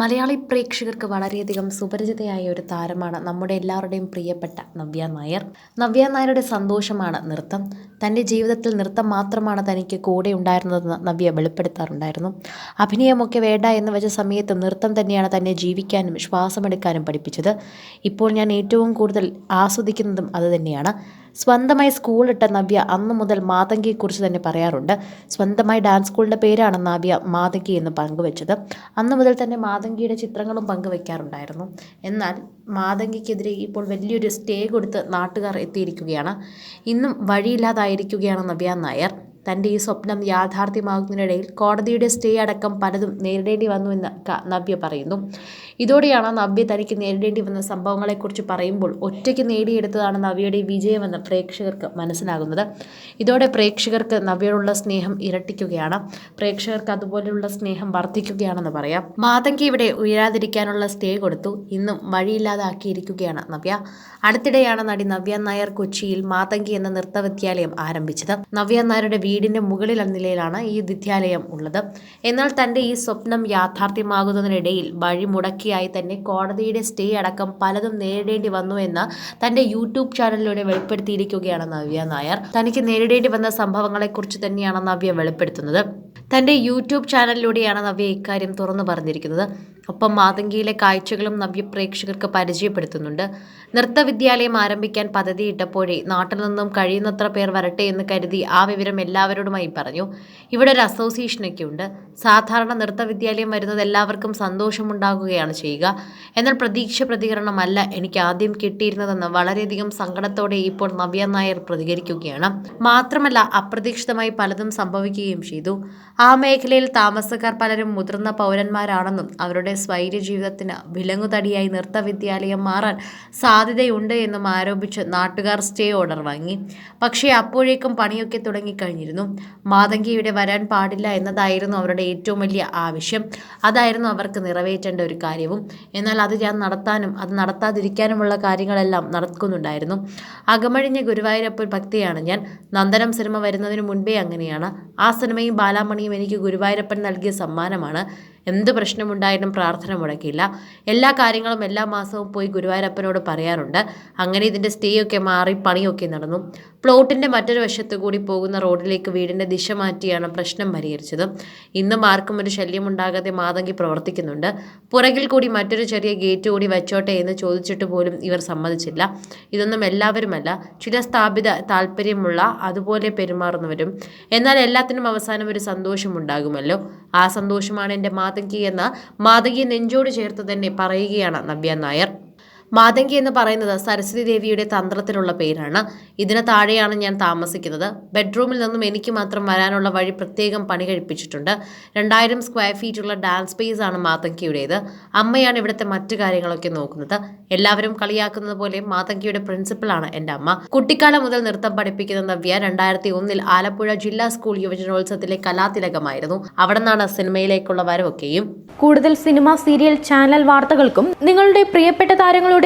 മലയാളി പ്രേക്ഷകർക്ക് വളരെയധികം സുപരിചിതയായ ഒരു താരമാണ് നമ്മുടെ എല്ലാവരുടെയും പ്രിയപ്പെട്ട നവ്യ നായർ. നവ്യ നായരുടെ സന്തോഷമാണ് നൃത്തം. തന്റെ ജീവിതത്തിൽ നൃത്തം മാത്രമാണ് തനിക്ക് കൂടെ ഉണ്ടായിരുന്നതെന്ന് നവ്യ വെളിപ്പെടുത്താറുണ്ടായിരുന്നു. അഭിനയമൊക്കെ വേണ്ട എന്ന് വെച്ച സമയത്ത് നൃത്തം തന്നെയാണ് തന്നെ ജീവിക്കാനും ശ്വാസമെടുക്കാനും പഠിപ്പിച്ചത്. ഇപ്പോൾ ഞാൻ ഏറ്റവും കൂടുതൽ ആസ്വദിക്കുന്നതും അതുതന്നെയാണ് സ്വന്തമായി സ്കൂളിട്ട നവ്യ അന്നു മുതൽ മാതങ്കിയെക്കുറിച്ച് തന്നെ പറയാറുണ്ട്. സ്വന്തമായി ഡാൻസ് സ്കൂളിന്റെ പേരാണ് നവ്യ മാതങ്കി എന്ന് പങ്കുവച്ചത്. അന്നു മുതൽ തന്നെ മാതങ്കിയുടെ ചിത്രങ്ങളും പങ്കുവയ്ക്കാറുണ്ടായിരുന്നു എന്നാൽ മാതങ്കിക്കെതിരെ ഇപ്പോൾ വലിയൊരു സ്റ്റേ കൊടുത്ത് നാട്ടുകാർ എത്തിയിരിക്കുകയാണ്. ഇന്നും വഴിയില്ലാതായിരിക്കുകയാണ് നവ്യ നായർ. തന്റെ ഈ സ്വപ്നം യാഥാർത്ഥ്യമാകുന്നതിനിടയിൽ കോടതിയുടെ സ്റ്റേ അടക്കം പലതും നേരിടേണ്ടി വന്നു എന്ന് നവ്യ പറയുന്നു. ഇതോടെയാണ് നവ്യ തനിക്ക് നേരിടേണ്ടി വന്ന സംഭവങ്ങളെക്കുറിച്ച് പറയുമ്പോൾ ഒറ്റയ്ക്ക് നേടിയെടുത്തതാണ് നവ്യയുടെ വിജയമെന്ന് പ്രേക്ഷകർക്ക് മനസ്സിലാകുന്നത്. ഇതോടെ പ്രേക്ഷകർക്ക് നവ്യയോടുള്ള സ്നേഹം ഇരട്ടിക്കുകയാണ്. പ്രേക്ഷകർക്ക് അതുപോലെയുള്ള സ്നേഹം വർദ്ധിക്കുകയാണെന്ന് പറയാം. മാതങ്കി ഇവിടെ ഉയരാതിരിക്കാനുള്ള സ്റ്റേ കൊടുത്തു. ഇന്നും വഴിയില്ലാതാക്കിയിരിക്കുകയാണ് നവ്യ. അടുത്തിടെയാണ് നടി നവ്യ നായർ കൊച്ചിയിൽ മാതങ്കി എന്ന നൃത്ത വിദ്യാലയം ആരംഭിച്ചത്. നവ്യ നായരുടെ വീടിന്റെ മുകളിൽ നിലയിലാണ് ഈ വിദ്യാലയം ഉള്ളത്. എന്നാൽ തന്റെ ഈ സ്വപ്നം യാഥാർത്ഥ്യമാകുന്നതിനിടയിൽ വഴി മുടക്കിയായി തന്നെ കോടതിയുടെ സ്റ്റേ അടക്കം പലതും നേരിടേണ്ടി വന്നു എന്ന് തന്റെ യൂട്യൂബ് ചാനലിലൂടെ വെളിപ്പെടുത്തിയിരിക്കുകയാണ് നവ്യ നായർ. തനിക്ക് നേരിടേണ്ടി വന്ന സംഭവങ്ങളെക്കുറിച്ച് തന്നെയാണ് നവ്യ വെളിപ്പെടുത്തുന്നത്. തന്റെ യൂട്യൂബ് ചാനലിലൂടെയാണ് നവ്യ ഇക്കാര്യം തുറന്നു പറഞ്ഞിരിക്കുന്നത്. ഒപ്പം മാതങ്കിയിലെ കാഴ്ചകളും നവ്യ പ്രേക്ഷകർക്ക് പരിചയപ്പെടുത്തുന്നുണ്ട്. നൃത്ത വിദ്യാലയം ആരംഭിക്കാൻ പദ്ധതിയിട്ടപ്പോഴേ നാട്ടിൽ നിന്നും കഴിയുന്നത്ര പേർ വരട്ടെ എന്ന് കരുതി ആ വിവരം എല്ലാവരോടുമായി പറഞ്ഞു. ഇവിടെ ഒരു അസോസിയേഷനൊക്കെ ഉണ്ട് സാധാരണ നൃത്ത വിദ്യാലയം വരുന്നത് എല്ലാവർക്കും സന്തോഷമുണ്ടാകുകയാണ് ചെയ്യുക. എന്നാൽ പ്രതീക്ഷ പ്രതികരണമല്ല എനിക്ക് ആദ്യം കിട്ടിയിരുന്നതെന്ന് വളരെയധികം സങ്കടത്തോടെ ഇപ്പോൾ നവ്യ നായർ പ്രതികരിക്കുകയാണ്. മാത്രമല്ല അപ്രതീക്ഷിതമായി പലതും സംഭവിക്കുകയും ചെയ്തു. ആ മേഖലയിൽ താമസക്കാർ പലരും മുതിർന്ന പൗരന്മാരാണെന്നും അവരുടെ സ്വൈര്യ ജീവിതത്തിന് വിലങ്ങുതടിയായി നൃത്ത വിദ്യാലയം മാറാൻ സാധ്യതയുണ്ട് എന്നും ആരോപിച്ച് നാട്ടുകാർ സ്റ്റേ ഓർഡർ വാങ്ങി. പക്ഷേ അപ്പോഴേക്കും പണിയൊക്കെ തുടങ്ങിക്കഴിഞ്ഞിരുന്നു. മാതങ്കി ഇവിടെ വരാൻ പാടില്ല എന്നതായിരുന്നു അവരുടെ ഏറ്റവും വലിയ ആവശ്യം. അതായിരുന്നു അവർക്ക് നിറവേറ്റേണ്ട ഒരു കാര്യവും. എന്നാൽ അത് ഞാൻ നടത്താനും അത് നടത്താതിരിക്കാനുമുള്ള കാര്യങ്ങളെല്ലാം നടക്കുന്നുണ്ടായിരുന്നു. അകമഴിഞ്ഞ ഗുരുവായൂരപ്പൻ ഭക്തിയാണ് ഞാൻ. നന്ദനം സിനിമ വരുന്നതിന് മുൻപേ അങ്ങനെയാണ്. ആ സിനിമയും ബാലാമണിയും എനിക്ക് ഗുരുവായൂരപ്പൻ നൽകിയ സമ്മാനമാണ്. എന്ത് പ്രശ്നമുണ്ടായിട്ടും പ്രാർത്ഥന മുടക്കില്ല. എല്ലാ കാര്യങ്ങളും എല്ലാ മാസവും പോയി ഗുരുവായൂരപ്പനോട് പറയാറുണ്ട്. അങ്ങനെ ഇതിന്റെ സ്റ്റേ ഒക്കെ മാറി പണിയൊക്കെ നടന്നു. പ്ലോട്ടിന്റെ മറ്റൊരു വശത്ത് കൂടി പോകുന്ന റോഡിലേക്ക് വീടിന്റെ ദിശ മാറ്റിയാണ് പ്രശ്നം പരിഹരിച്ചത്. ഇന്നും ആർക്കും ഒരു ശല്യമുണ്ടാകാതെ മാതങ്കി പ്രവർത്തിക്കുന്നുണ്ട്. പുറകിൽ കൂടി മറ്റൊരു ചെറിയ ഗേറ്റ് കൂടി വെച്ചോട്ടെ എന്ന് ചോദിച്ചിട്ട് പോലും ഇവർ സമ്മതിച്ചില്ല. ഇതൊന്നും എല്ലാവരുമല്ല ചില സ്ഥാപിത താല്പര്യമുള്ള അതുപോലെ പെരുമാറുന്നവരും. എന്നാൽ എല്ലാത്തിനും അവസാനം ഒരു സന്തോഷമുണ്ടാകുമല്ലോ. ആ സന്തോഷമാണ് എന്റെ മാതങ്കി എന്ന് മാതങ്കി നെഞ്ചോട് ചേർത്ത് തന്നെ പറയുകയാണ് നവ്യ നായർ. മാതങ്കി എന്ന് പറയുന്നത് സരസ്വതി ദേവിയുടെ തന്ത്രത്തിലുള്ള പേരാണ്. ഇതിന് താഴെയാണ് ഞാൻ താമസിക്കുന്നത്. ബെഡ്റൂമിൽ നിന്നും എനിക്ക് മാത്രം വരാനുള്ള വഴി പ്രത്യേകം പണി കഴിപ്പിച്ചിട്ടുണ്ട്. രണ്ടായിരം സ്ക്വയർ ഫീറ്റ് ഉള്ള ഡാൻസ് സ്പേസ് ആണ് മാതങ്കിയുടേത്. അമ്മയാണ് ഇവിടുത്തെ മറ്റു കാര്യങ്ങളൊക്കെ നോക്കുന്നത്. എല്ലാവരും കളിയാക്കുന്നത് പോലെ മാതങ്കിയുടെ പ്രിൻസിപ്പളാണ് എന്റെ അമ്മ. കുട്ടിക്കാലം മുതൽ നൃത്തം പഠിപ്പിക്കുന്ന നവ്യ രണ്ടായിരത്തി ഒന്നിൽ ആലപ്പുഴ ജില്ലാ സ്കൂൾ യുവജനോത്സവത്തിലെ കലാതിലകമായിരുന്നു. അവിടെ നിന്നാണ് സിനിമയിലേക്കുള്ള വരവൊക്കെയും. കൂടുതൽ സിനിമ സീരിയൽ ചാനൽ വാർത്തകൾക്കും നിങ്ങളുടെ പ്രിയപ്പെട്ട താരങ്ങളുടെ